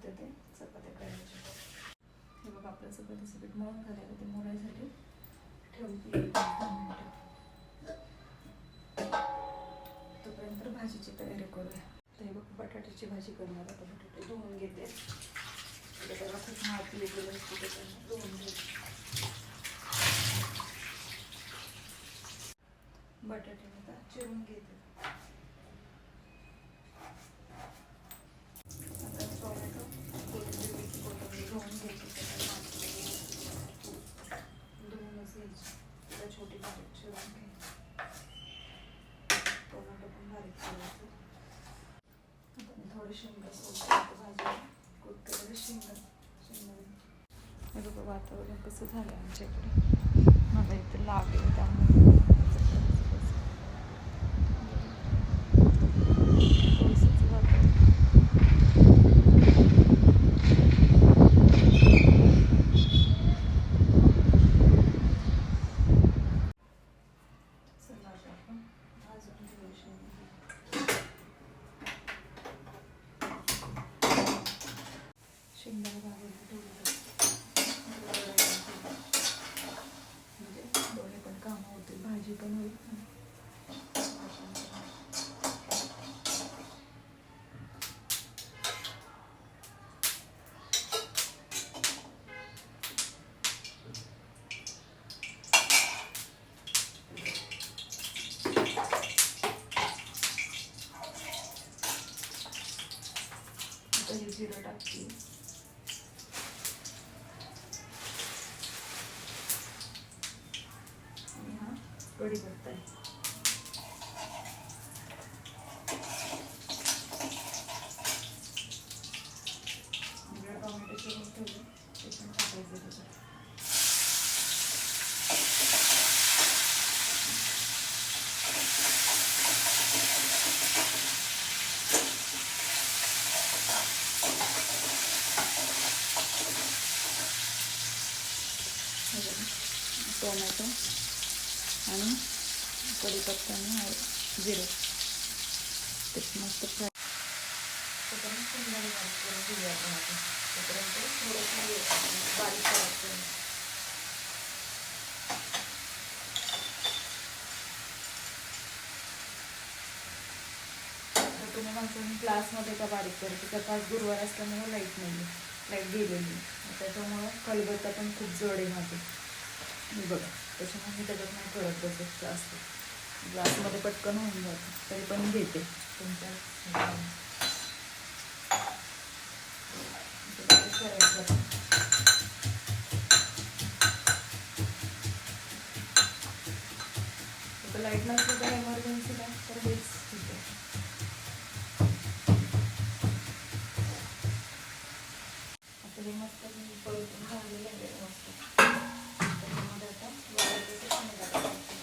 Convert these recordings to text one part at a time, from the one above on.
लागतं ते चपात्या करायचे हे बघ आपलं चपातीचं पीठ मळून घालायला ते मोरायसाठी ठेवली तोपर्यंत भाजीची तयारी करूया. तर हे बघ बटाट्याची भाजी करणार आता. बटाटे धुवून घेते. त्याला खूप माती वेगळं धुवून घेते. बटाटे आता चिरून घेते. हे बघा वातावरण कसं झालं आमच्या इकडे मला इथे लागेल त्यामुळे पावसाचं वातावरण. चला आता आपण भाजून घेऊ शेंगा. शेंगदाणा भाजायला ठेवलं म्हणजे दोन्ही पण कामं होतील भाजी पण होईल आता हे जिरं टाकते आणि हा कढीपत्ता आहे इकडे टोमॅटो चिरून ठेवले ते पण टाकायचे त्याच्यात हे बघा, टोमॅटो आणि कढीपत्ता आणि जिरे. ते मस्त फ्राय. तोपर्यंत शेंगदाणे करून घेऊया आपण तोपर्यंत थोडंसं बारीक करायचं तुम्ही. म्हणतो मी क्लासमध्ये का बारीक करते तर पाच गुरुवार असल्यामुळे लाइट नाही लाइट गेलेली त्याच्यामुळं कलबत्ता पण खूप जड आहे माझे. बघा. त्याच्यामुळे मी त्याच्यात नाही करत बसत जास्त ग्लासमध्ये पटकन होऊन जातं. तरी पण घेते. तुमच्या लाइट नसली तर एमर्जन्सी तर हेच ठीक आहे आता हे मस्त मी परतून झालेलं आहे मस्त त्याच्यामध्ये आता वाळलेले शेंगा टाकायचे.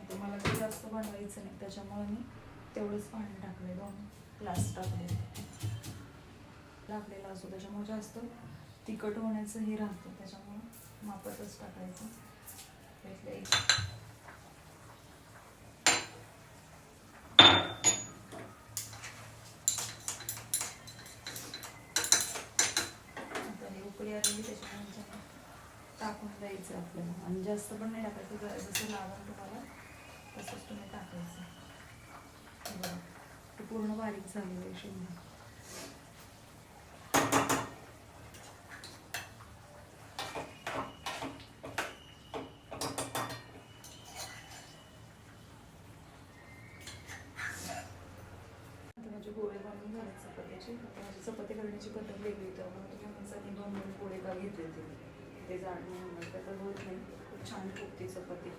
आता मला ते जास्त बनवायचं नाही. त्याच्यामुळे मी तेवढंच पाणी टाकले दोन ग्लास टाकले लागलेला असतो. त्याच्यामुळे जास्त तिखट होण्याचं हे राहतं. त्याच्यामुळं मापातच टाकायचं. त्यातलं एक. आलेली त्याच्यामुळे टाकून द्यायचं आपल्याला. आणि जास्त पण नाही टाकायचं. जसं लागेल तुम्हाला तसंच तुम्ही टाकायचं बरं ते पूर्ण बारीक झालेलं आहे शेंगा आता गोळे बनवून झाले चपात्याचे आता माझी चपाती करण्याची पद्धत वेगळी त्यामुळे तुम्ही म्हणसाठी दोन दोन गोळे का घेतले ते ते जाड नाही त्याचा होत नाही खूप छान फुगते चपाती.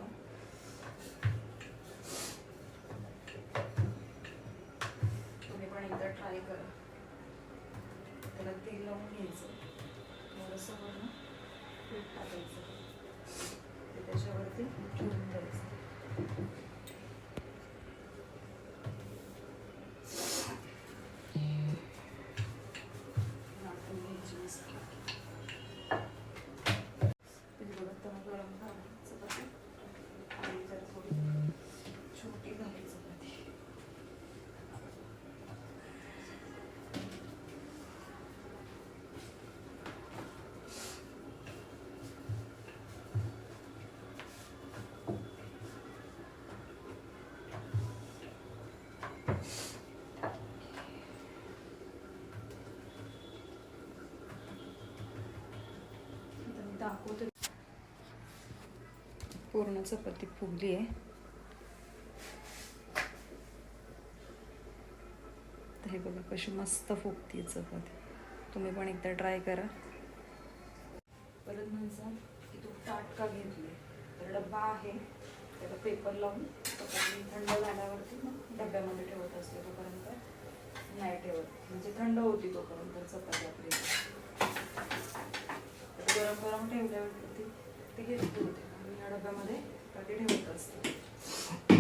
त्याला तेल लावून घ्यायचं. थोडंसं वरून पीठ टाकायचं. ते त्याच्यावरती ठेवून द्यायचं. छोटी घालायचं. पूर्ण चपाती फुगली आहे तर हे बघा कशी मस्त फुगती चपाती. तुम्ही पण एकदा ट्राय करा. परत म्हणसाल की तू ताट का घेतली तर डब्बा आहे त्याला पेपर लावून चपाती थंड झाल्यावरती मग डब्यामध्ये ठेवत असते तोपर्यंत. नाही ठेवत. म्हणजे थंड होती तोपर्यंत चपाती आपली. गरम गरम ठेवल्यावरती ते घेतली होते. या डब्यामध्ये कधी ठेवत असते